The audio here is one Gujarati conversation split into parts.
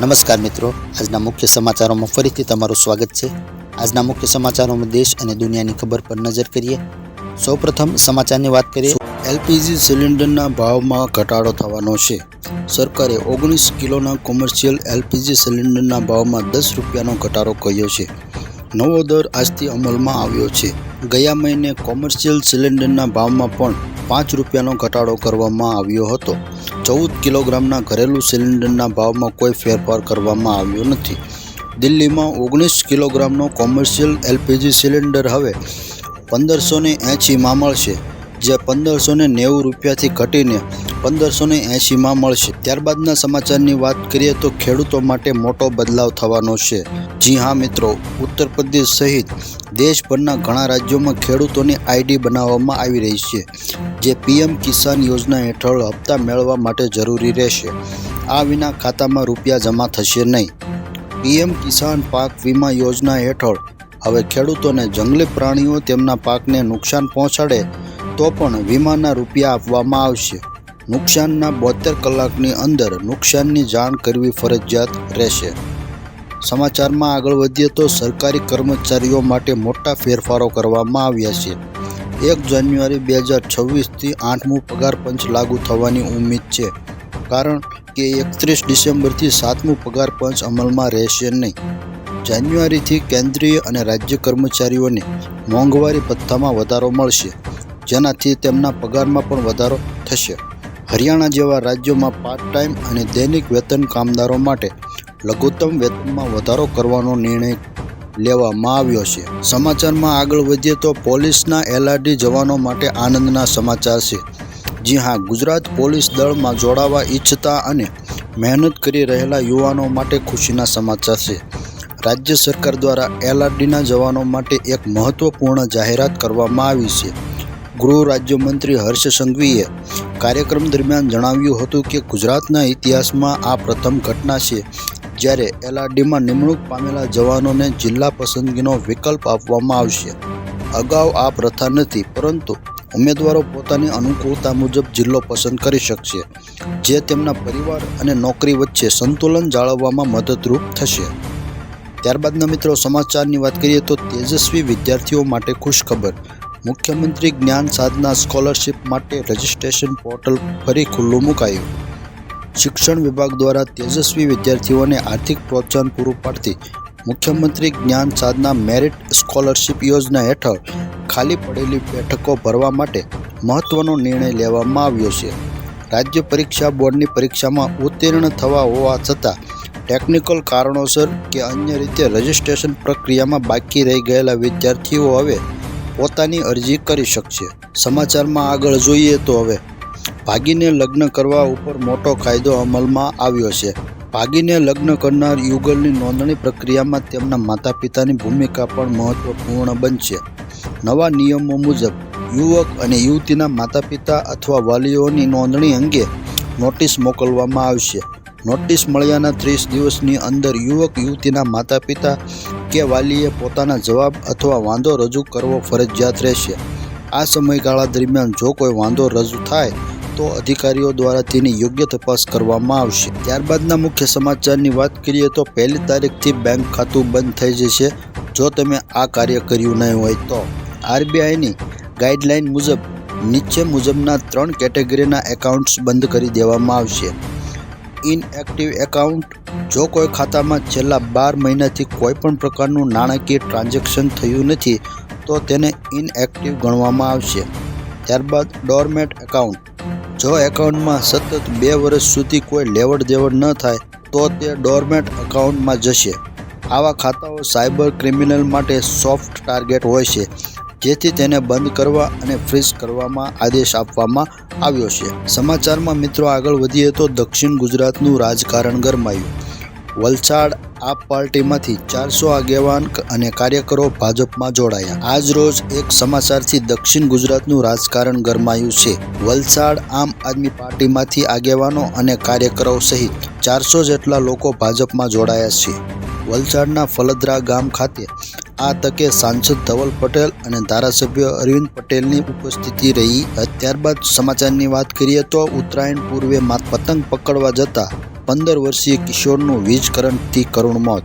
નમસ્કાર મિત્રો, આજના મુખ્ય સમાચારોમાં ફરીથી તમારું સ્વાગત છે. આજના મુખ્ય સમાચારોમાં દેશ અને દુનિયાની ખબર પર નજર કરીએ. સૌપ્રથમ સમાચારની વાત કરીએ. એલપીજી સિલિન્ડરના ભાવમાં ઘટાડો થવાનો છે. સરકારે ઓગણીસ કિલોના કોમર્શિયલ એલપીજી સિલિન્ડરના ભાવમાં દસ રૂપિયાનો ઘટાડો કર્યો છે. નવો દર આજથી અમલમાં આવ્યો છે. ગયા મહિને કોમર્શિયલ સિલિન્ડરના ભાવમાં પણ પાંચ રૂપિયાનો ઘટાડો કરવામાં આવ્યો હતો. ચૌદ કિલોગ્રામના ઘરેલું સિલિન્ડરના ભાવમાં કોઈ ફેરફાર કરવામાં આવ્યો નથી. દિલ્હીમાં ઓગણીસ કિલોગ્રામનો કોમર્શિયલ એલપીજી સિલિન્ડર હવે પંદરસો ને એંશીમાં મળશે જે પંદરસો ને નેવું રૂપિયાથી ઘટીને પંદરસો ને એંશીમાં મળશે. ત્યારબાદના સમાચારની વાત કરીએ તો ખેડૂતો માટે મોટો બદલાવ થવાનો છે. જી હા મિત્રો, ઉત્તર પ્રદેશ સહિત દેશભરના ઘણા રાજ્યોમાં ખેડૂતોની આઈડી બનાવવામાં આવી રહી છે, જે પીએમ કિસાન યોજના હેઠળ હપ્તા મેળવવા માટે જરૂરી રહેશે. આ વિના ખાતામાં રૂપિયા જમા થશે નહીં. પીએમ કિસાન પાક વીમા યોજના હેઠળ હવે ખેડૂતોને જંગલી પ્રાણીઓ તેમના પાકને નુકસાન પહોંચાડે તો પણ વીમાના રૂપિયા આપવામાં આવશે. નુકસાનના બોતેર કલાકની અંદર નુકસાનની જાણ કરવી ફરજિયાત રહેશે. સમાચારમાં આગળ વધીએ તો સરકારી કર્મચારીઓ માટે મોટા ફેરફારો કરવામાં આવ્યા છે. એક જાન્યુઆરી બે હજાર છવ્વીસથી આઠમું પગાર પંચ લાગુ થવાની ઉમ્મીદ છે, કારણ કે એકત્રીસ ડિસેમ્બરથી સાતમું પગાર પંચ અમલમાં રહેશે નહીં. જાન્યુઆરીથી કેન્દ્રીય અને રાજ્ય કર્મચારીઓને મોંઘવારી ભથ્થામાં વધારો મળશે, જેનાથી તેમના પગારમાં પણ વધારો થશે. હરિયાણા જેવા રાજ્યોમાં પાર્ટ ટાઈમ અને દૈનિક વેતન કામદારો માટે લઘુત્તમ વેતનમાં વધારો કરવાનો નિર્ણય લેવામાં આવ્યો છે. સમાચારમાં આગળ વધીએ તો પોલીસના એલઆરડી જવાનો માટે આનંદના સમાચાર છે. જી હા, ગુજરાત પોલીસ દળમાં જોડાવા ઈચ્છતા અને મહેનત કરી રહેલા યુવાનો માટે ખુશીના સમાચાર છે. રાજ્ય સરકાર દ્વારા એલઆરડીના જવાનો માટે એક મહત્વપૂર્ણ જાહેરાત કરવામાં આવી છે. ગૃહ રાજ્યમંત્રી હર્ષ સંઘવીએ કાર્યક્રમ દરમિયાન જણાવ્યું હતું કે ગુજરાતના ઇતિહાસમાં આ પ્રથમ ઘટના છે, જ્યારે એલઆરડીમાં નિમણૂક પામેલા જવાનોને જિલ્લા પસંદગીનો વિકલ્પ આપવામાં આવશે. અગાઉ આ પ્રથા નથી, પરંતુ ઉમેદવારો પોતાની અનુકૂળતા મુજબ જિલ્લો પસંદ કરી શકશે, જે તેમના પરિવાર અને નોકરી વચ્ચે સંતુલન જાળવવામાં મદદરૂપ થશે. ત્યારબાદના મિત્રો, સમાચારની વાત કરીએ તો તેજસ્વી વિદ્યાર્થીઓ માટે ખુશખબર. મુખ્યમંત્રી જ્ઞાન સાધના સ્કોલરશિપ માટે રજિસ્ટ્રેશન પોર્ટલ ફરી ખુલ્લું મુકાયું. શિક્ષણ વિભાગ દ્વારા તેજસ્વી વિદ્યાર્થીઓને આર્થિક પ્રોત્સાહન પૂરું પાડતી મુખ્યમંત્રી જ્ઞાન સાધના મેરિટ સ્કોલરશિપ યોજના હેઠળ ખાલી પડેલી બેઠકો ભરવા માટે મહત્વનો નિર્ણય લેવામાં આવ્યો છે. રાજ્ય પરીક્ષા બોર્ડની પરીક્ષામાં ઉત્તીર્ણ થવા હોવા છતાં ટેકનિકલ કારણોસર કે અન્ય રીતે રજિસ્ટ્રેશન પ્રક્રિયામાં બાકી રહી ગયેલા વિદ્યાર્થીઓ હવે પોતાની અરજી કરી શકશે. સમાચારમાં આગળ જોઈએ તો હવે, ભાગીને લગ્ન કરવા ઉપર મોટો કાયદો અમલમાં આવ્યો છે. ભાગીને લગ્ન કરનાર યુગલની નોંધણી પ્રક્રિયામાં તેમના માતા પિતાની ભૂમિકા પણ મહત્વપૂર્ણ બનશે. નવા નિયમો મુજબ, યુવક અને યુવતીના માતા પિતા અથવા વાલીઓની નોંધણી અંગે નોટિસ મોકલવામાં આવશે. નોટિસ મળ્યાના ત્રીસ દિવસની અંદર યુવક યુવતીના માતા પિતા કે વાલીએ પોતાના જવાબ અથવા વાંધો રજૂ કરવો ફરજિયાત રહેશે. આ સમયગાળા દરમિયાન જો કોઈ વાંધો રજૂ થાય, તો અધિકારીઓ દ્વારા તેની યોગ્ય તપાસ કરવામાં આવશે. ત્યારબાદના મુખ્ય સમાચારની વાત કરીએ તો પહેલી તારીખથી બેંક ખાતું બંધ થઈ જશે. જો તમે આ કાર્ય કર્યું નહીં હોય તો. આરબીઆઈની ગાઈડલાઈન મુજબ નીચે મુજબના ત્રણ કેટેગરીના એકાઉન્ટ્સ બંધ કરી દેવામાં આવશે. Inactive account. જો કોઈ ખાતામાં છેલ્લા બાર મહિનાથી કોઈ પણ પ્રકારનું નાણાકીય ટ્રાન્ઝેક્શન થયું નથી, તો તેને ઇનએક્ટિવ ગણવામાં આવશે. ત્યારબાદ ડોરમેટ એકાઉન્ટ. જો એકાઉન્ટમાં સતત બે વર્ષ સુધી કોઈ લેવડ દેવડ ન થાય, તો તે ડોરમેટ એકાઉન્ટમાં જશે. આવા ખાતાઓ સાયબર ક્રિમિનલ માટે સોફ્ટ ટાર્ગેટ હોય છે. જેથી તેને બંધ કરવા અને ફ્રીઝ કરવામાં આદેશ આપવામાં આવ્યો છે. સમાચારમાં મિત્રો આગળ વધીએ તો દક્ષિણ ગુજરાતનું રાજકારણ ગરમાયું. વલસાડ આપ પાર્ટીમાંથી ચારસો આગેવાન અને કાર્યકરો ભાજપમાં જોડાયા. આજ રોજ એક સમાચારથી દક્ષિણ ગુજરાતનું રાજકારણ ગરમાયું છે. વલસાડ આમ આદમી પાર્ટીમાંથી આગેવાનો અને કાર્યકરો સહિત ચારસો જેટલા લોકો ભાજપમાં જોડાયા છે. વલસાડના ફલદરા ગામ ખાતે આ તકે સાંસદ ધવલ પટેલ અને ધારાસભ્ય અરવિંદ પટેલની ઉપસ્થિતિ રહી. ત્યારબાદ સમાચારની વાત કરીએ તો ઉત્તરાયણ પૂર્વે પતંગ પકડવા જતા પંદર વર્ષીય કિશોરનું વીજ કરંટથી કરુણ મોત.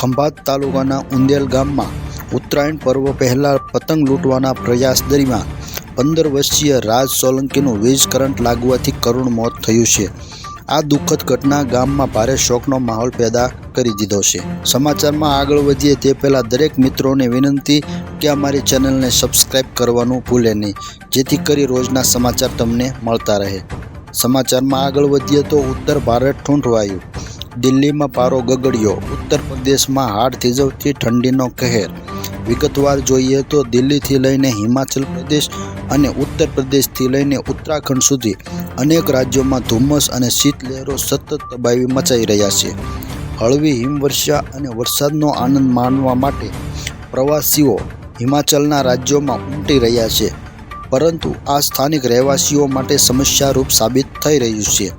ખંભાત તાલુકાના ઉંદેલ ગામમાં ઉત્તરાયણ પર્વ પહેલાં પતંગ લૂંટવાના પ્રયાસ દરમિયાન પંદર વર્ષીય રાજ સોલંકીનું વીજ કરંટ લાગવાથી કરુણ મોત થયું છે. આ દુઃખદ ઘટના ગામમાં ભારે શોકનો માહોલ પેદા કરી દીધો છે. સમાચારમાં આગળ વધીએ તે પહેલાં દરેક મિત્રોને વિનંતી કે અમારી ચેનલને સબસ્ક્રાઇબ કરવાનું ભૂલે નહીં, જેથી કરી રોજના સમાચાર તમને મળતા રહે. સમાચારમાં આગળ વધીએ તો ઉત્તર ભારત ઠૂંઠવાયું દિલ્હીમાં પારો ગગડ્યો. ઉત્તર પ્રદેશમાં હાડ થીજવતી ઠંડીનો કહેર. વિગતવાર જોઈએ તો દિલ્હીથી લઈને હિમાચલ પ્રદેશ અને ઉત્તર પ્રદેશથી લઈને ઉત્તરાખંડ સુધી અનેક રાજ્યોમાં ધુમ્મસ અને શીતલહેરો સતત તબાવી મચાઈ રહ્યા છે. હળવી હિમવર્ષા અને વરસાદનો આનંદ માણવા માટે પ્રવાસીઓ હિમાચલના રાજ્યોમાં ઉમટી રહ્યા છે. પરંતુ આ સ્થાનિક રહેવાસીઓ માટે સમસ્યારૂપ સાબિત થઈ રહ્યું છે.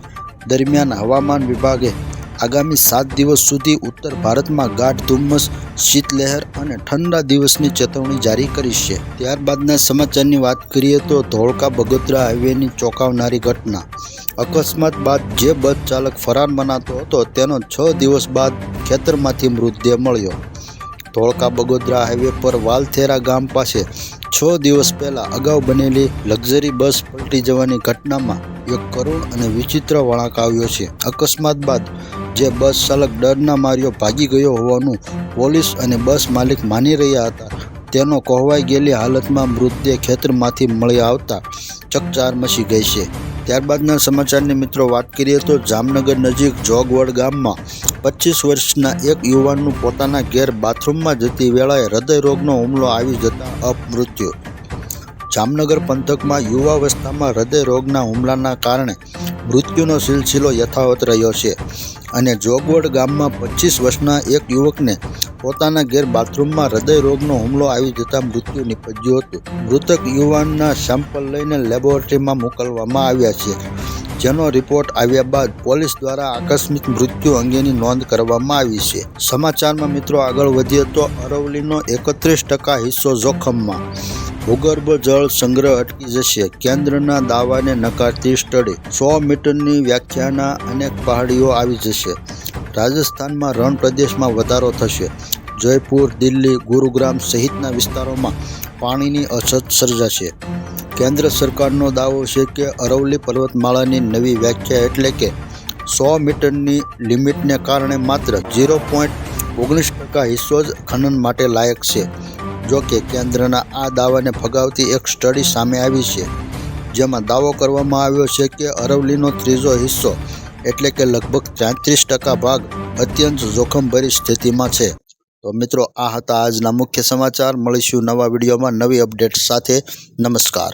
દરમિયાન હવામાન વિભાગે આગામી સાત દિવસ સુધી ઉત્તર ભારતમાં ગાઢ ધુમ્મસ, શીતલહેર અને ઠંડા દિવસની ચેતવણી જારી કરી છે. ત્યારબાદના સમાચારની વાત કરીએ તો ધોળકા બગોદરા હાઈવેની ચોંકાવનારી ઘટના. અકસ્માત બાદ જે બસ ચાલક ફરાર મનાતો હતો, તેનો છ દિવસ બાદ ખેતરમાંથી મૃતદેહ મળ્યો. ધોળકા બગોદરા હાઈવે પર વાલથેરા ગામ પાસે છ દિવસ પહેલા અગાઉ બનેલી લક્ઝરી બસ પલટી જવાની ઘટનામાં એક કરુણ અને વિચિત્ર વળાંક આવ્યો છે. અકસ્માત બાદ જે બસ ચાલક ડરના માર્યો ભાગી ગયો હોવાનું પોલીસ અને બસ માલિક માની રહ્યા હતા. તેનો કોહવાઈ ગયેલી હાલતમાં મૃતદેહ ખેતરમાંથી મળી આવતા ચકચાર મચી ગઈ છે. ત્યારબાદના સમાચારની મિત્રો વાત કરીએ તો જામનગર નજીક જોગવડ ગામમાં પચીસ વર્ષના એક યુવાનનું પોતાના ઘેર બાથરૂમમાં જતી વેળાએ હૃદય રોગનો હુમલો આવી જતા અપમૃત્યુ. જામનગર પંથકમાં યુવાવસ્થામાં હૃદયરોગના હુમલાના કારણે મૃત્યુનો સિલસિલો યથાવત રહ્યો છે. અને જોગવડ ગામમાં પચીસ વર્ષના એક યુવકને પોતાના ઘેર બાથરૂમમાં હૃદય રોગનો હુમલો આવી જતાં મૃત્યુ નિપજ્યું હતું. મૃતક યુવાનના સેમ્પલ લઈને લેબોરેટરીમાં મોકલવામાં આવ્યા છે. જેનો રિપોર્ટ આવ્યા બાદ પોલીસ દ્વારા આકસ્મિક મૃત્યુ અંગેની નોંધ કરવામાં આવી છે. સમાચારમાં મિત્રો આગળ વધીએ તો અરવલ્લીનો એકત્રીસ ટકા હિસ્સો જોખમમાં. ભૂગર્ભ જળ સંગ્રહ અટકી જશે. કેન્દ્રના દાવાને નકારતી સ્ટડી સો મીટરની વ્યાખ્યાના અનેક પહાડીઓ આવી જશે. રાજસ્થાનમાં રણ પ્રદેશમાં વધારો થશે. જયપુર, દિલ્હી, ગુરુગ્રામ સહિતના વિસ્તારોમાં પાણીની અછત સર્જાશે. કેન્દ્ર સરકારનો દાવો છે કે અરવલ્લી પર્વતમાળાની નવી વ્યાખ્યા એટલે કે સો મીટરની લિમિટને કારણે માત્ર ઝીરો પોઈન્ટ ઓગણીસ ટકા હિસ્સો જ ખનન માટે લાયક છે. જો કે કેન્દ્રના આ દાવાને ફગાવતી એક સ્ટડી સામે આવી છે, જેમાં દાવો કરવામાં આવ્યો છે કે અરવલ્લીનો ત્રીજો હિસ્સો, એટલે કે લગભગ તેત્રીસ ટકા ભાગ, અત્યંત જોખમભરી સ્થિતિમાં છે. તો મિત્રો, આ હતા આજના મુખ્ય સમાચાર. મળીશું નવા વિડીયોમાં નવી અપડેટ સાથે. નમસ્કાર.